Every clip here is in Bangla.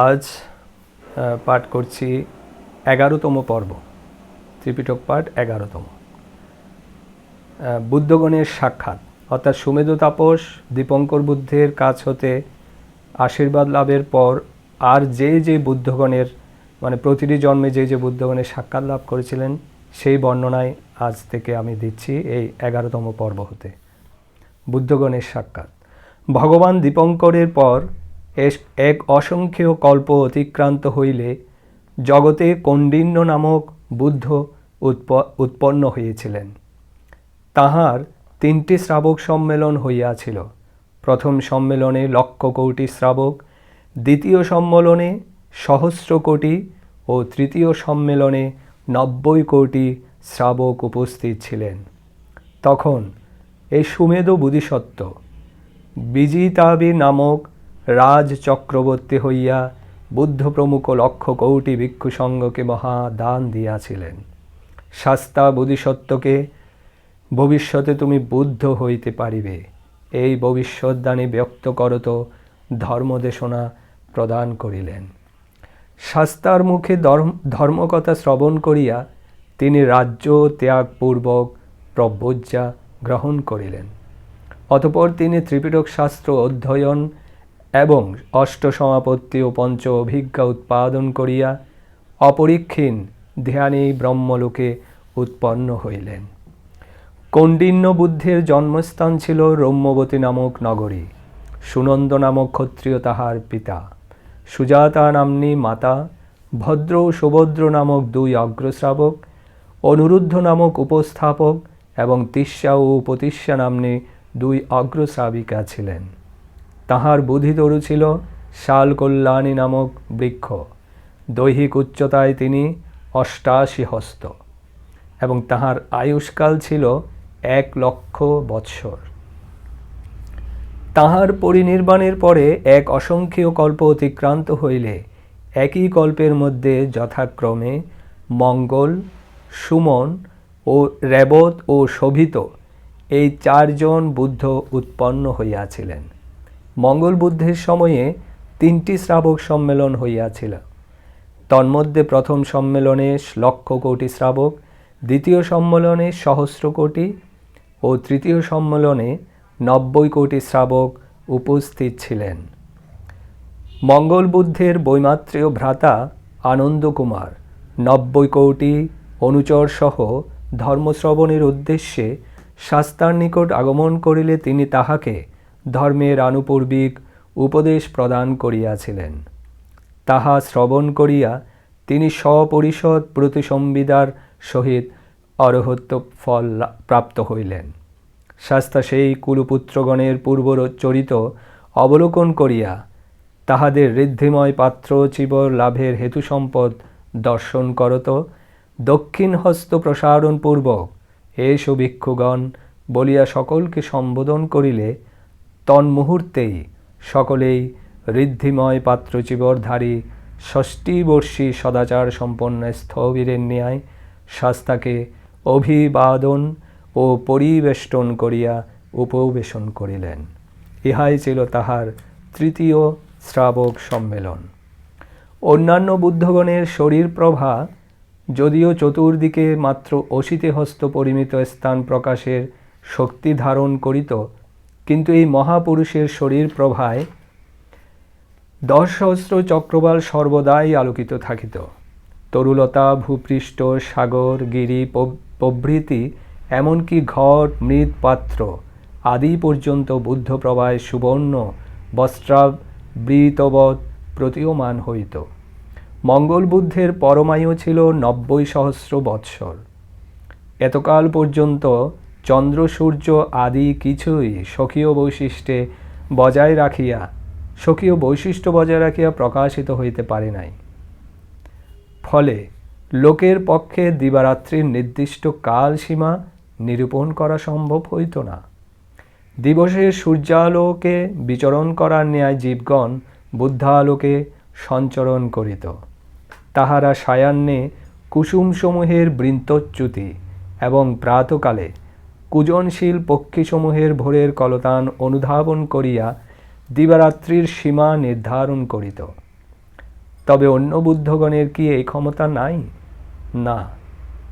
আজ পাঠ করছি এগারোতম পর্ব, ত্রিপিটক পাঠ এগারোতম। বুদ্ধগণের সাক্ষাৎ, অর্থাৎ সুমেধু তাপস, দীপঙ্কর বুদ্ধের কাছ হতে আশীর্বাদ লাভের পর আর যে যে বুদ্ধগণের মানে প্রতিটি জন্মে যে যে বুদ্ধগণের সাক্ষাৎ লাভ করেছিলেন, সেই বর্ণনায় আজ থেকে আমি দিচ্ছি এই এগারোতম পর্ব হতে। বুদ্ধগণের সাক্ষাৎ, ভগবান দীপঙ্করের পর এক অসংখ্য কল্প অতিক্রান্ত হইলে জগতে কণ্ডিন্য নামক বুদ্ধ উৎপ- উৎপন্ন হইয়াছিলেন। তাহার তিনটি শ্রাবক সম্মেলন হইয়াছিল। প্রথম সম্মেলনে লক্ষ কোটি শ্রাবক, দ্বিতীয় সম্মেলনে সহস্র কোটি ও তৃতীয় সম্মেলনে নব্বই কোটি শ্রাবক উপস্থিত ছিলেন। তখন এই সুমেধ বুধিসত্ত্ব বিজিতাবি নামক রাজ চক্রবর্তী হইয়া বুদ্ধ প্রমুখ লক্ষ কৌটি ভিক্ষু সঙ্গকে মহা দান দিয়াছিলেন। শাস্তা বোধিসত্ত্বকে, ভবিষ্যতে তুমি বুদ্ধ হইতে পারিবে। এই ভবিষ্যৎদানে ব্যক্ত করত ধর্মদেশনা প্রদান করিলেন। শাস্তার মুখে ধর্ম- ধর্মকথা শ্রবণ করিয়া তিনি রাজ্য ত্যাগপূর্বক প্রব্রজ্জা গ্রহণ করিলেন। অতপর তিনি ত্রিপিটক শাস্ত্র অধ্যয়ন এবং অষ্ট সমাপত্তি ও পঞ্চ অভিজ্ঞা উৎপাদন করিয়া অপরীক্ষীণ ধ্যানেই ব্রহ্মলোকে উৎপন্ন হইলেন। কৌণ্ডিন্য বুদ্ধের জন্মস্থান ছিল রম্যবতী নামক নগরী। সুনন্দ নামক ক্ষত্রিয় তাহার পিতা। সুজাতা নাম্নী মাতা, ভদ্র ও সুভদ্র নামক দুই অগ্রশ্রাবক, অনুরুদ্ধ নামক উপস্থাপক এবং তিস্যা ও উপতিস্যা নাম্নী দুই অগ্রশ্রাবিকা ছিলেন। তাহার বুদ্ধিতরু ছিল শাল কল্যাণী নামক বৃক্ষ। দৈহিক উচ্চতায় তিনি অষ্টাশি হস্ত এবং তাহার আয়ুষ্কাল ছিল এক লক্ষ বৎসর। তাহার পরিনির্বাণের পরে এক অসংখ্য কল্প অতিক্রান্ত হইলে একই কল্পের মধ্যে যথাক্রমে মঙ্গল, সুমন ও রেবত ও শোভিত এই চারজন বুদ্ধ উৎপন্ন হইয়াছিলেন। মঙ্গল বুদ্ধের সময়ে তিনটি শ্রাবক সম্মেলন হইয়াছিল। তন্মধ্যে প্রথম সম্মেলনে লক্ষ কোটি শ্রাবক, দ্বিতীয় সম্মেলনে সহস্র কোটি ও তৃতীয় সম্মেলনে নব্বই কোটি শ্রাবক উপস্থিত ছিলেন। মঙ্গল বুদ্ধের বৈমাত্রেয় ভ্রাতা আনন্দকুমার নব্বই কোটি অনুচর সহ ধর্মশ্রবণের উদ্দেশ্যে শাস্তার নিকট আগমন করিলে তিনি তাহাকে ধর্মের আনুপূর্বিক উপদেশ প্রদান করিয়াছিলেন। তাহা শ্রবণ করিয়া তিনি স্বপরিষদ প্রতিসংবিদার সহিত অরহত্য ফল প্রাপ্ত হইলেন। শাস্তা সেই কুলপুত্রগণের পূর্বচরিত অবলোকন করিয়া তাহাদের ঋদ্ধিময় পাত্র চিবর লাভের হেতু সম্পদ দর্শন করত দক্ষিণ হস্ত প্রসারণ পূর্বক এস ভিক্ষুগণ বলিয়া সকলকে সম্বোধন করিলে তন্মুহূর্তেই সকলেই ঋদ্ধিময় পাত্রচিবরধারী ষষ্ঠীবর্ষী সদাচার সম্পন্ন স্থবিরের ন্যায় শাস্তাকে অভিবাদন ও পরিবেষ্টন করিয়া উপবেশন করিলেন। ইহাই ছিল তাহার তৃতীয় শ্রাবক সম্মেলন। অন্যান্য বুদ্ধগণের শরীর প্রভা যদিও চতুর্দিকে মাত্র অশীতে হস্ত পরিমিত স্থান প্রকাশের শক্তি ধারণ করিত কিন্তু এই মহাপুরুষের শরীর প্রভায় দশ সহস্র চক্রবাল সর্বদাই আলোকিত থাকিত। তরুলতা, ভূপৃষ্ঠ, সাগর, গিরি প্রভৃতি, এমনকি ঘট মৃৎপাত্র আদি পর্যন্ত বুদ্ধ প্রভায় সুবর্ণ বস্ত্রাবৃতবৎ প্রতীয়মান হইত। মঙ্গল বুদ্ধের পরমায়ু ছিল নব্বই সহস্র বৎসর। এতকাল পর্যন্ত চন্দ্র, সূর্য আদি কিছুই স্বকীয় বৈশিষ্ট্যে বজায় রাখিয়া, স্বকীয় বৈশিষ্ট্য বজায় রাখিয়া প্রকাশিত হইতে পারে নাই। ফলে লোকের পক্ষে দিবারাত্রির নির্দিষ্ট কালসীমা নিরূপণ করা সম্ভব হইত না। দিবসে সূর্যালোকে বিচরণ করার ন্যায় জীবগণ বুদ্ধালোকে সঞ্চরণ করিত। তাহারা সায়ান্নে কুসুমসমূহের বৃন্তচ্যুতি এবং প্রাতকালে কুজনশীল পক্ষীসমূহের ভোরের কলতান অনুধাবন করিয়া দিবারাত্রির সীমা নির্ধারণ করিত। তবে অন্য বুদ্ধগণের কি এই ক্ষমতা নাই? না,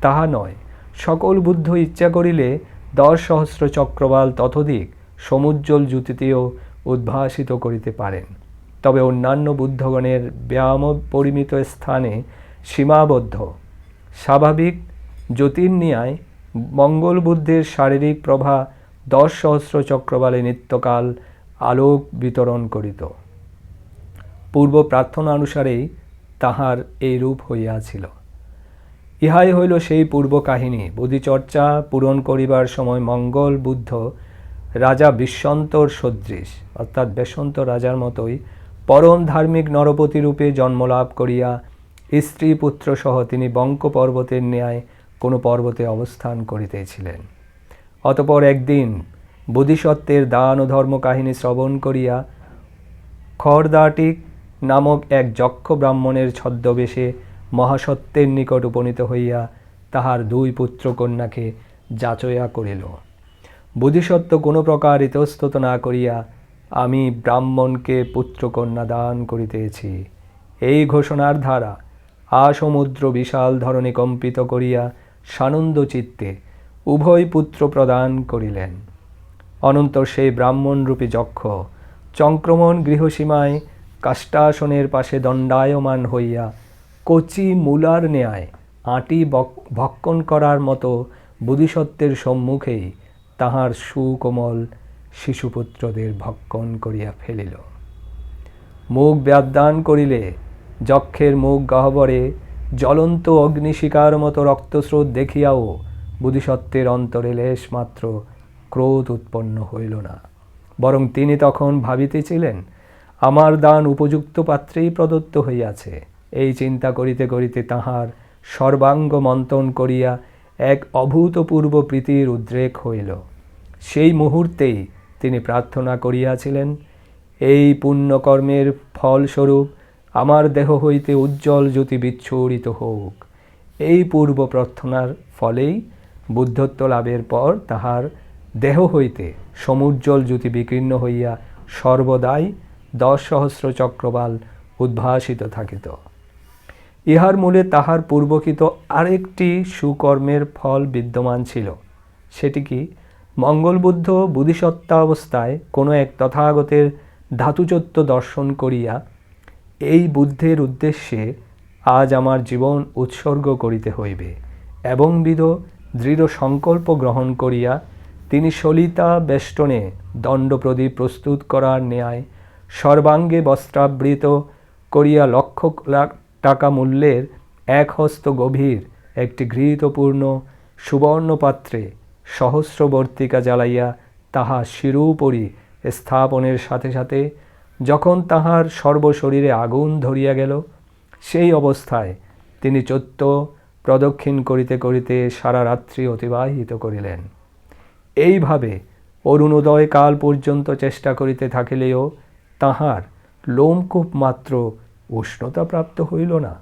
তাহা নয়। সকল বুদ্ধ ইচ্ছা করিলে দশ সহস্র চক্রবাল ততোধিক সমুজ্জ্বল জ্যোতিতেও উদ্ভাসিত করিতে পারেন। তবে অন্যান্য বুদ্ধগণের ব্যায়াম পরিমিত স্থানে সীমাবদ্ধ। স্বাভাবিক জ্যোতির্নিয়ায় মঙ্গল বুদ্ধের শারীরিক প্রভা দশ সহস্র চক্রবালে নিত্যকাল আলোক বিতরণ করিত। পূর্ব প্রার্থনা অনুসারেই তাহার এই রূপ হইয়াছিল। ইহাই হইল সেই পূর্ব কাহিনী। বোধিচর্চা পূরণ করিবার সময় মঙ্গল বুদ্ধ রাজা বিশ্বন্তর সদৃশ, অর্থাৎ বেশন্ত রাজার মতোই পরম ধার্মিক নরপতি রূপে জন্মলাভ করিয়া স্ত্রী পুত্র সহ তিনি বঙ্ক পর্বতের ন্যায় কোনো পর্বতে অবস্থান করিতেছিলেন। অতপর একদিন বোধিসত্ত্বের দান ও ধর্ম কাহিনী শ্রবণ করিয়া খড়দাটিক নামক এক যক্ষ ব্রাহ্মণের ছদ্মবেশে মহাসত্যের নিকট উপনীত হইয়া তাহার দুই পুত্র কন্যাকে যাচয়া করিল। বোধিসত্ত্ব কোনো প্রকার ইতস্তত না করিয়া আমি ব্রাহ্মণকে পুত্রকন্যা দান করিতেছি। এই ঘোষণার ধারা আসমুদ্র বিশাল ধরনে কম্পিত করিয়া সানন্দ চিত্তে উভয় পুত্র প্রদান করিলেন। অনন্তর সেই ব্রাহ্মণরূপী যক্ষ চংক্রমণ গৃহসীমায় কাষ্টাসনের পাশে দণ্ডায়মান হইয়া কচি মূলার ন্যায় আটি ভক্ষণ করার মতো বুধিসত্ত্বের সম্মুখেই তাহার সুকোমল শিশুপুত্রদের ভক্ষণ করিয়া ফেলিল। মুখ ব্যাদান করিলে যক্ষের মুখ গহ্বরে জ্বলন্ত অগ্নিশিকার মতো রক্তস্রোত দেখিয়াও বুধিসত্ত্বের অন্তরে লেশ মাত্র ক্রোধ উৎপন্ন হইল না। বরং তিনি তখন ভাবিতেছিলেন, আমার দান উপযুক্ত পাত্রেই প্রদত্ত হইয়াছে। এই চিন্তা করিতে করিতে তাহার সর্বাঙ্গ মন্থন করিয়া এক অভূতপূর্ব প্রীতির উদ্রেক হইল। সেই মুহূর্তেই তিনি প্রার্থনা করিয়াছিলেন, এই পুণ্যকর্মের ফলস্বরূপ আমার দেহ হইতে উজ্জ্বল জ্যোতি বিচ্ছুরিত হোক। এই পূর্ব প্রার্থনার ফলেই বুদ্ধত্ব লাভের পর তাহার দেহ হইতে সমুজ্জ্বল জ্যোতি বিকীর্ণ হইয়া সর্বদাই দশ সহস্র চক্রবাল উদ্ভাসিত থাকিত। ইহার মূলে তাহার পূর্বকৃত আরেকটি সুকর্মের ফল বিদ্যমান ছিল। সেটি কি মঙ্গলবুদ্ধ বুদ্ধিসত্তা অবস্থায় কোনো এক তথাগতের ধাতুচত্ব দর্শন করিয়া এই বুদ্ধের উদ্দেশ্যে আজ আমার জীবন উৎসর্গ করিতে হইবে। এবং বিধ দৃঢ় সংকল্প গ্রহণ করিয়া তিনি সলিতা বেষ্টনে দণ্ডপ্রদীপ প্রস্তুত করার ন্যায় সর্বাঙ্গে বস্ত্রাবৃত করিয়া লক্ষ লাখ টাকা মূল্যের এক হস্ত গভীর একটি ঘৃতপূর্ণ সুবর্ণ পাত্রে সহস্রবর্তিকা জ্বালাইয়া তাহা শিরোপরি স্থাপনের সাথে সাথে যখন তাহার সর্বশরীরে আগুন ধরিয়া গেল, সেই অবস্থায় তিনি চৈত্য প্রদক্ষিণ করিতে করিতে সারা রাত্রি অতিবাহিত করিলেন। এইভাবে অরুণোদয় কাল পর্যন্ত চেষ্টা করিতে থাকিলেও তাহার লোমকূপ মাত্র উষ্ণতা প্রাপ্ত হইল না।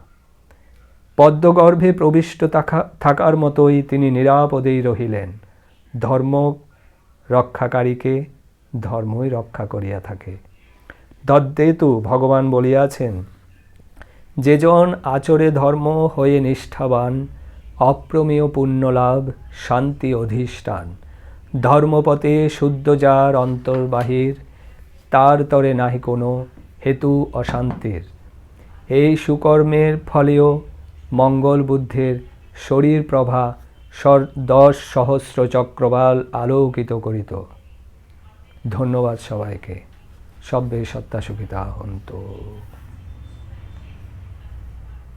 পদ্মগর্ভে প্রবিষ্ট থাকা, থাকার মতোই তিনি নিরাপদেই রহিলেন। ধর্ম রক্ষাকারীকে ধর্মই রক্ষা করিয়া থাকে। দদ্দেতু ভগবান বলিয়াছেন, যেজন আচরে ধর্ম হয়ে নিষ্ঠাবান, অপ্রমেয় পুণ্যলাভ, শান্তি অধিষ্ঠান। ধর্মপথে শুদ্ধ যার অন্তর্বাহির তার তরে নাহি কোনো হেতু অশান্তির। এই সুকর্মের ফলেও মঙ্গল বুদ্ধের শরীর প্রভা সর দশ সহস্র চক্রবাল আলোকিত করিত। ধন্যবাদ সবাইকে। সব্যে সত্তা সুখিতা হন্তু